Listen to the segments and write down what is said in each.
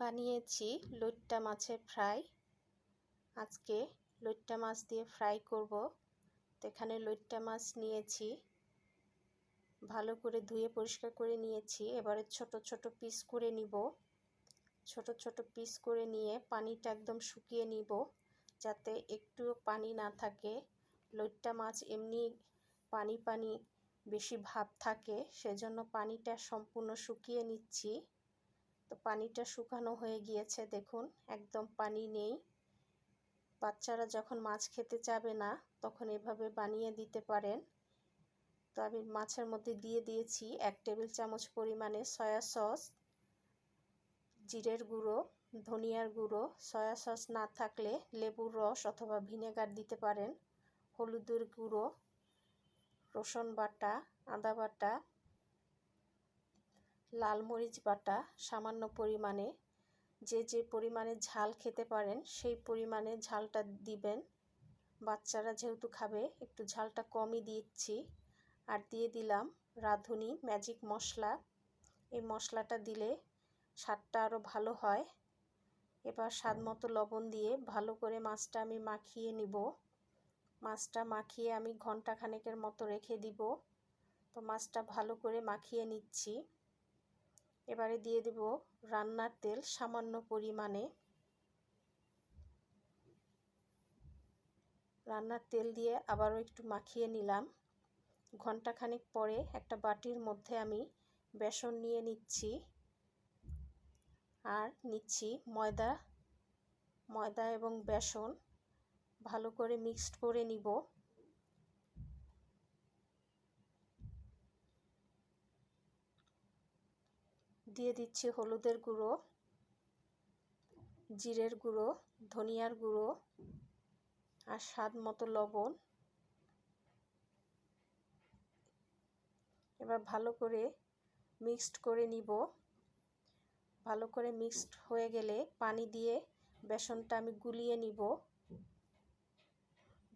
বানিয়েছি লইট্টা মাছের ফ্রাই। আজকে লইট্টা মাছ দিয়ে ফ্রাই করব। তো এখানে লইট্টা মাছ নিয়েছি। ভালো করে ধুয়ে পরিষ্কার করে নিয়েছি। এবারে ছোট ছোট পিস করে নিব। ছোট ছোট পিস করে নিয়ে পানিটা একদম শুকিয়ে নিব যাতে একটু পানি না থাকে। লইট্টা মাছ এমনি পানি পানি বেশি ভাব থাকে, সেজন্য পানিটা সম্পূর্ণ শুকিয়ে নিচ্ছি। তো পানিটা শুকানো হয়ে গিয়েছে, দেখুন, একদম পানি নেই। বাচ্চারা যখন মাছ খেতে চাবে না, তখন এভাবে বানিয়ে দিতে পারেন। তো আমি মাছের মধ্যে দিয়ে দিয়েছি এক টেবিল চামচ পরিমাণে সয়া সস, জিরের গুঁড়ো, ধনিয়ার গুঁড়ো। সয়া সস না থাকলে লেবুর রস অথবা ভিনেগার দিতে পারেন। হলুদের গুঁড়ো, রসুন বাটা, আদা বাটা লাল মরিচ বাটা সামান্য পরিমাণে, যে যে পরিমাণে ঝাল খেতে পারেন সেই পরিমাণে ঝালটা দিবেন। বাচ্চারা যেহেতু খাবে, একটু ঝালটা কমই দিচ্ছি। আর দিয়ে দিলাম রাঁধুনি ম্যাজিক মশলা। এই মশলাটা দিলে স্বাদটা আরও ভালো হয়। এবার স্বাদ মতো লবণ দিয়ে ভালো করে মাছটা আমি মাখিয়ে নিব। মাছটা মাখিয়ে আমি ঘণ্টা খানেকের মতো রেখে দিব। তো মাছটা ভালো করে মাখিয়ে নিচ্ছি। এবারে দিয়ে দেব রান্নার তেল সামান্য পরিমাণে। রান্নার তেল দিয়ে আবারও একটু মাখিয়ে নিলাম। ঘন্টাখানেক পরে একটা বাটির মধ্যে আমি বেসন নিয়ে নিচ্ছি। আর নিচ্ছি ময়দা ময়দা এবং বেসন ভালো করে মিক্সড করে নিব। দিয়ে দিচ্ছি হলুদের গুঁড়ো, জিরের গুঁড়ো, ধনিয়ার গুঁড়ো আর স্বাদ মতো লবণ। এবার ভালো করে মিক্সড করে নিব। ভালো করে মিক্সড হয়ে গেলে পানি দিয়ে বেসনটা আমি গুলিয়ে নিব।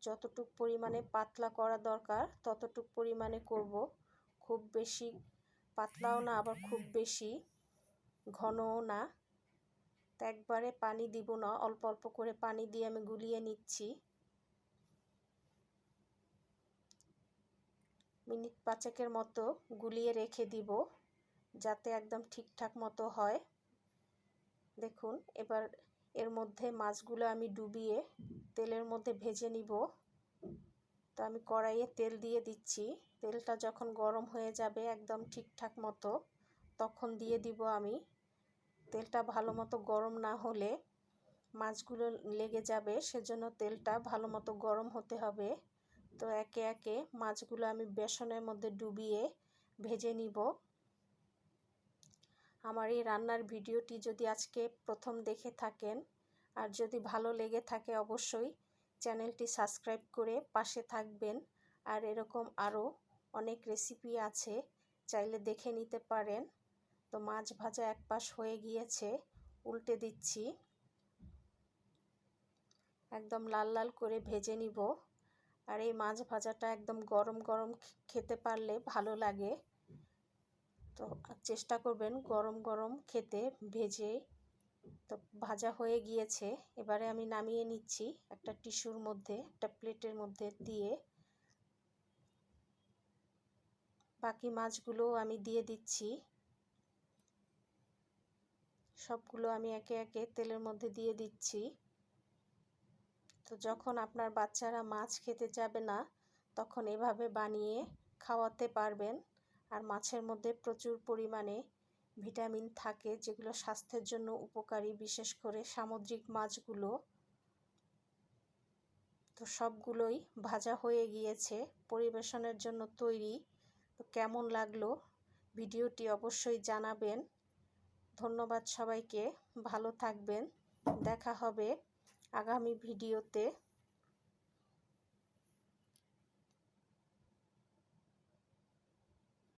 যতটুক পরিমাণে পাতলা করা দরকার ততটুক পরিমাণে করব। খুব বেশি পাতলাও না, আবার খুব বেশি ঘনও না। তো একবারে পানি দিব না, অল্প অল্প করে পানি দিয়ে আমি গুলিয়ে নিচ্ছি। মিনিট পাঁচেকের মতো গুলিয়ে রেখে দিব, যাতে একদম ঠিকঠাক মতো হয়। দেখুন, এবার এর মধ্যে মাছগুলো আমি ডুবিয়ে তেলের মধ্যে ভেজে নিব। তো আমি কড়াইয়ে তেল দিয়ে দিচ্ছি। তেলটা যখন গরম হয়ে যাবে একদম ঠিকঠাক মতো, তখন দিয়ে দিব আমি। তেলটা ভালো মতো গরম না হলে মাছগুলো লেগে যাবে, সেজন্য তেলটা ভালো মতো গরম হতে হবে। তো একে একে মাছগুলো আমি বেসনের মধ্যে ডুবিয়ে ভেজে নিব। আমার এই রান্নার ভিডিওটি যদি আজকে প্রথম দেখে থাকেন, আর যদি ভালো লেগে থাকে অবশ্যই চ্যানেলটি সাবস্ক্রাইব করে পাশে থাকবেন। আর এরকম আরও অনেক রেসিপি আছে, চাইলে দেখে নিতে পারেন। তো মাছ ভাজা এক পাশ হয়ে গিয়েছে, উল্টে দিচ্ছি। একদম লাল লাল করে ভেজে নিব। আর এই মাছ ভাজাটা একদম গরম গরম খেতে পারলে ভালো লাগে। তো চেষ্টা করবেন গরম গরম খেতে, ভেজে তো ভাজা হয়ে গিয়েছে। এবারে আমি নামিয়ে নিচ্ছি একটা টিস্যুর মধ্যে, একটা প্লেটের মধ্যে দিয়ে। বাকি মাছগুলো আমি দিয়ে দিচ্ছি। সবগুলো আমি একে একে তেলের মধ্যে দিয়ে দিচ্ছি। তো যখন আপনার বাচ্চারা মাছ খেতে যাবে না, তখন এভাবে বানিয়ে খাওয়াতে পারবেন। আর মাছের মধ্যে প্রচুর পরিমাণে ভিটামিন থাকে, যেগুলো স্বাস্থ্যের জন্য উপকারী, বিশেষ করে সামুদ্রিক মাছগুলো। তো সবগুলোই ভাজা হয়ে গিয়েছে, পরিবেশনের জন্য তৈরি। তো কেমন লাগল ভিডিওটি অবশ্যই জানাবেন। ধন্যবাদ সবাইকে, ভালো থাকবেন, দেখা হবে আগামী ভিডিওতে।